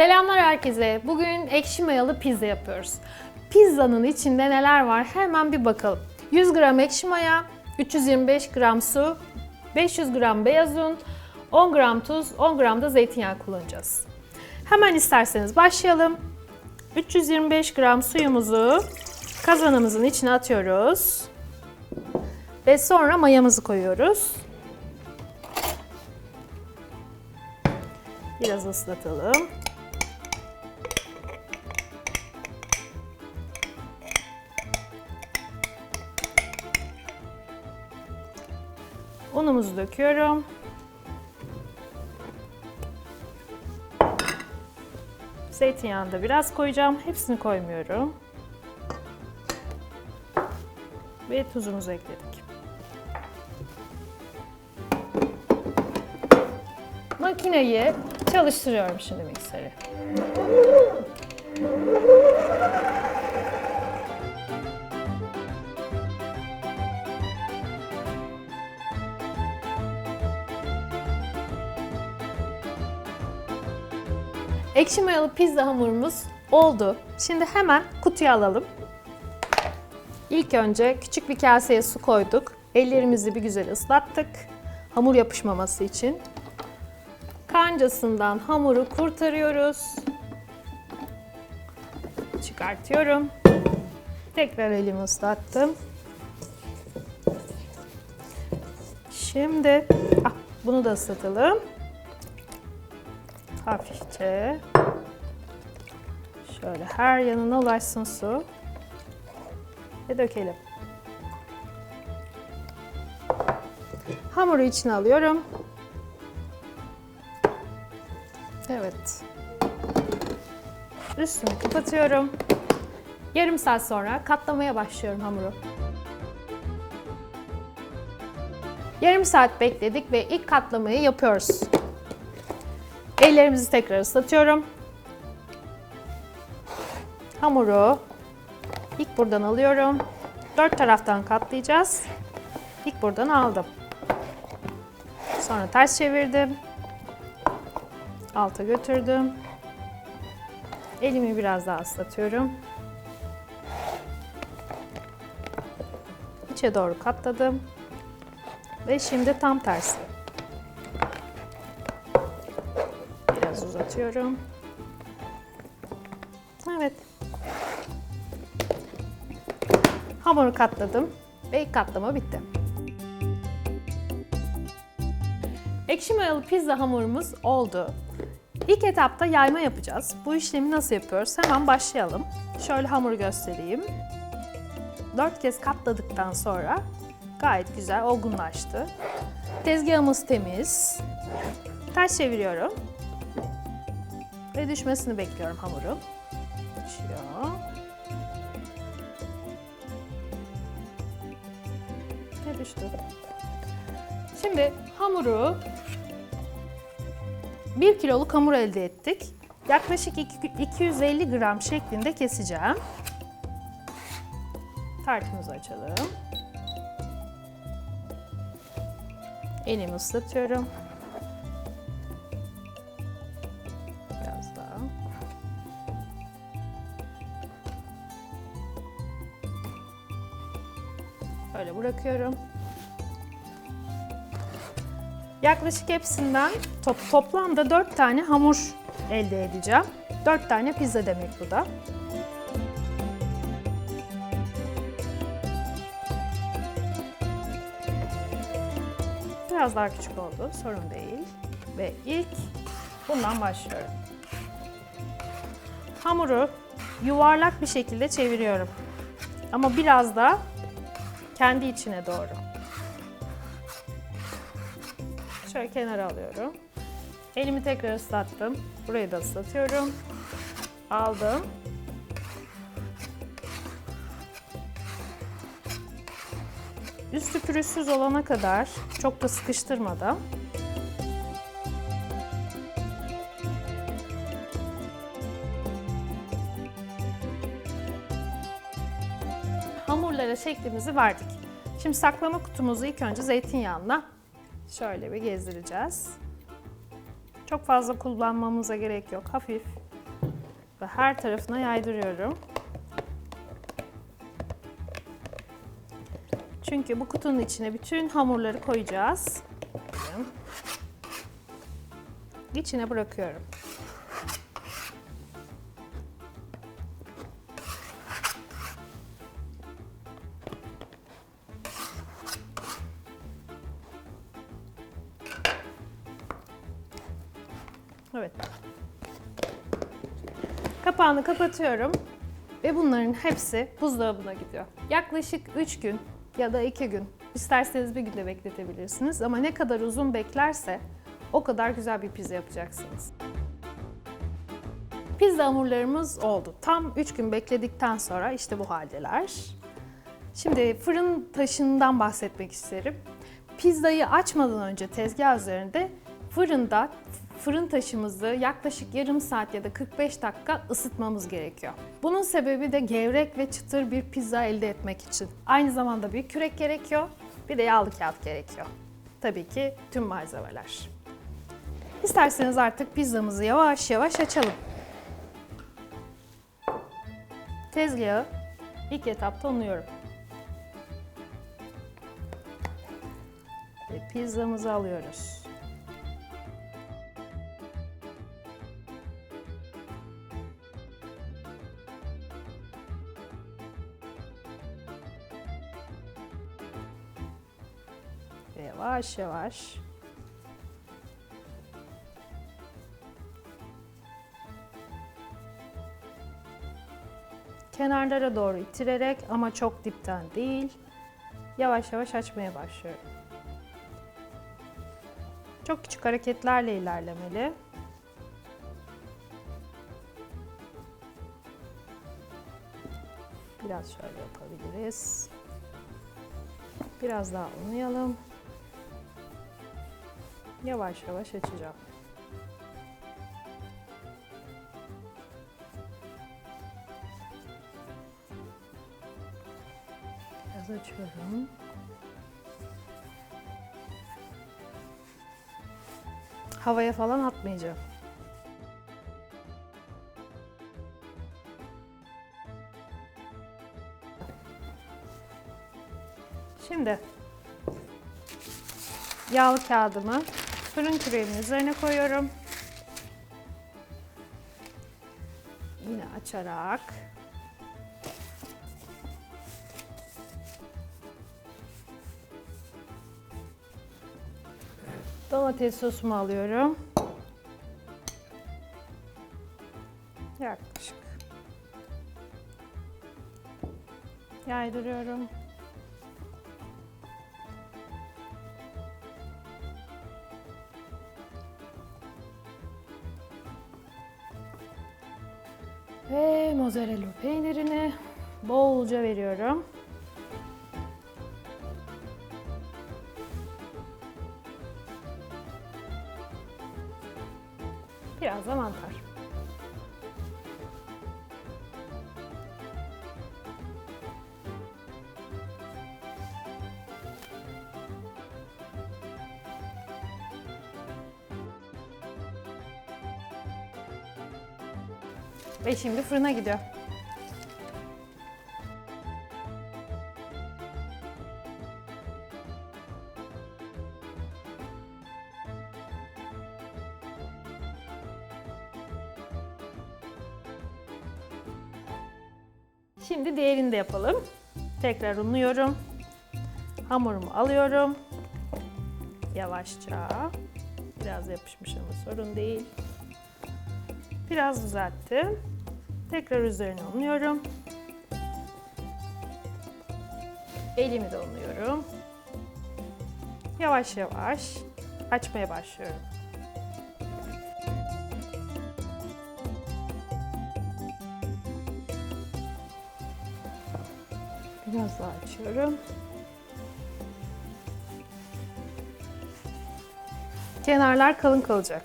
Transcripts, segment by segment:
Selamlar herkese. Bugün ekşi mayalı pizza yapıyoruz. Pizzanın içinde neler var hemen bir bakalım. 100 gram ekşi maya, 325 gram su, 500 gram beyaz un, 10 gram tuz, 10 gram da zeytinyağı kullanacağız. Hemen isterseniz başlayalım. 325 gram suyumuzu kazanımızın içine atıyoruz. Ve sonra mayamızı koyuyoruz. Biraz ıslatalım. Unumuzu döküyorum. Zeytinyağını da biraz koyacağım. Hepsini koymuyorum. Ve tuzumuzu ekledik. Makineyi çalıştırıyorum şimdi mikseri. Ekşi mayalı pizza hamurumuz oldu. Şimdi hemen kutuya alalım. İlk önce küçük bir kaseye su koyduk. Ellerimizi bir güzel ıslattık. Hamur yapışmaması için. Kancasından hamuru kurtarıyoruz. Çıkartıyorum. Tekrar elimi ıslattım. Şimdi ah, bunu da ıslatalım. Hafifçe. Şöyle her yanına ulaşsın su. Ve dökelim. Hamuru içine alıyorum. Evet. Üstünü kapatıyorum. Yarım saat sonra katlamaya başlıyorum hamuru. Yarım saat bekledik ve ilk katlamayı yapıyoruz. Ellerimizi tekrar ıslatıyorum. Hamuru ilk buradan alıyorum. Dört taraftan katlayacağız. İlk buradan aldım. Sonra ters çevirdim. Alta götürdüm. Elimi biraz daha ıslatıyorum. İçe doğru katladım. Ve şimdi tam tersi. Biraz uzatıyorum. Evet. Hamuru katladım ve ilk katlama bitti. Ekşi mayalı pizza hamurumuz oldu. İlk etapta yayma yapacağız. Bu işlemi nasıl yapıyoruz? Hemen başlayalım. Şöyle hamuru göstereyim. 4 kez katladıktan sonra gayet güzel olgunlaştı. Tezgahımız temiz. Ters çeviriyorum. Ve düşmesini bekliyorum hamurun. Düşüyor. Ve düştü. Şimdi hamuru 1 kiloluk hamur elde ettik. Yaklaşık iki- 250 gram şeklinde keseceğim. Tartımızı açalım. Elimi ıslatıyorum. Bırakıyorum. Yaklaşık hepsinden top, toplamda 4 tane hamur elde edeceğim. 4 tane pizza demek bu da. Biraz daha küçük oldu, sorun değil. Ve ilk bundan başlıyorum. Hamuru yuvarlak bir şekilde çeviriyorum. Ama biraz da kendi içine doğru. Şöyle kenara alıyorum. Elimi tekrar ıslattım. Burayı da ıslatıyorum. Aldım. Üstü pürüzsüz olana kadar çok da sıkıştırmadan hamurlara şeklimizi verdik. Şimdi saklama kutumuzu ilk önce zeytinyağına şöyle bir gezdireceğiz. Çok fazla kullanmamıza gerek yok. Hafif Ve her tarafına yaydırıyorum. Çünkü bu kutunun içine bütün hamurları koyacağız. İçine bırakıyorum. Kapağını kapatıyorum ve bunların hepsi buzdolabına gidiyor. Yaklaşık 3 gün ya da 2 gün. İsterseniz bir günde bekletebilirsiniz ama ne kadar uzun beklerse o kadar güzel bir pizza yapacaksınız. Pizza hamurlarımız oldu. Tam 3 gün bekledikten sonra işte bu haldeler. Şimdi fırın taşından bahsetmek isterim. Pizzayı açmadan önce tezgah üzerinde fırında fırın taşımızı yaklaşık yarım saat ya da 45 dakika ısıtmamız gerekiyor. Bunun sebebi de gevrek ve çıtır bir pizza elde etmek için. Aynı zamanda bir kürek gerekiyor, bir de yağlı kağıt gerekiyor. Tabii ki tüm malzemeler. İsterseniz artık pizzamızı yavaş yavaş açalım. Tezgahı ilk etapta unuyorum. Ve pizzamızı alıyoruz. Yavaş yavaş kenarlara doğru itirerek ama çok dipten değil yavaş yavaş açmaya başlıyorum. Çok küçük hareketlerle ilerlemeli. Biraz şöyle yapabiliriz. Biraz daha unlayalım. Yavaş yavaş açacağım. Biraz açıyorum. Havaya falan atmayacağım. Şimdi yağlı kağıdımı fırın küreğimin üzerine koyuyorum. Yine açarak domates sosumu alıyorum. Yaklaşık yaydırıyorum. Mozzarella peynirini bolca veriyorum. Biraz da mantar. Ve şimdi fırına gidiyor. Şimdi diğerini de yapalım. Tekrar unluyorum. Hamurumu alıyorum. Yavaşça. Biraz yapışmış ama sorun değil. Biraz düzelttim. Tekrar üzerine unluyorum. Elimi de unluyorum. Yavaş yavaş açmaya başlıyorum. Biraz daha açıyorum. Kenarlar kalın kalacak.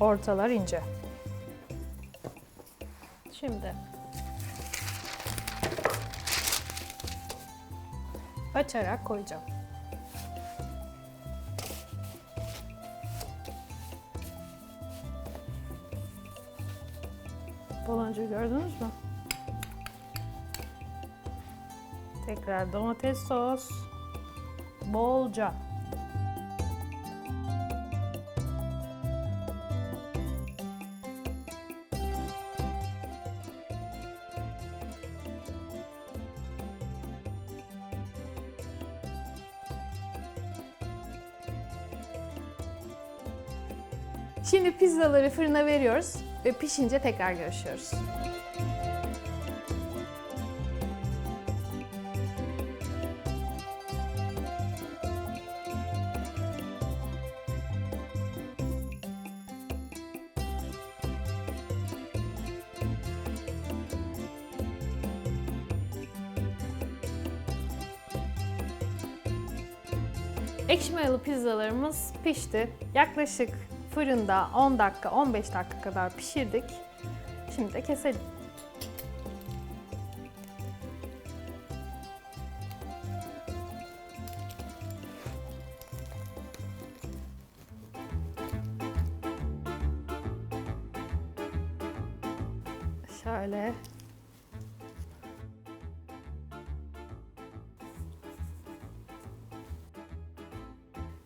Ortalar ince. Şimdi açarak koyacağım. Baloncu gördünüz mü? Tekrar domates sos. Bolca. Şimdi pizzaları fırına veriyoruz ve pişince tekrar görüşüyoruz. Ekşi mayalı pizzalarımız pişti. Yaklaşık fırında 10 dakika, 15 dakika kadar pişirdik. Şimdi de keselim.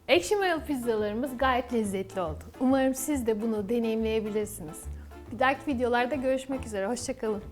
Ekşi mayalı pizzalarımız gayet lezzetli oldu. Umarım siz de bunu deneyimleyebilirsiniz. Bir dahaki videolarda görüşmek üzere. Hoşçakalın.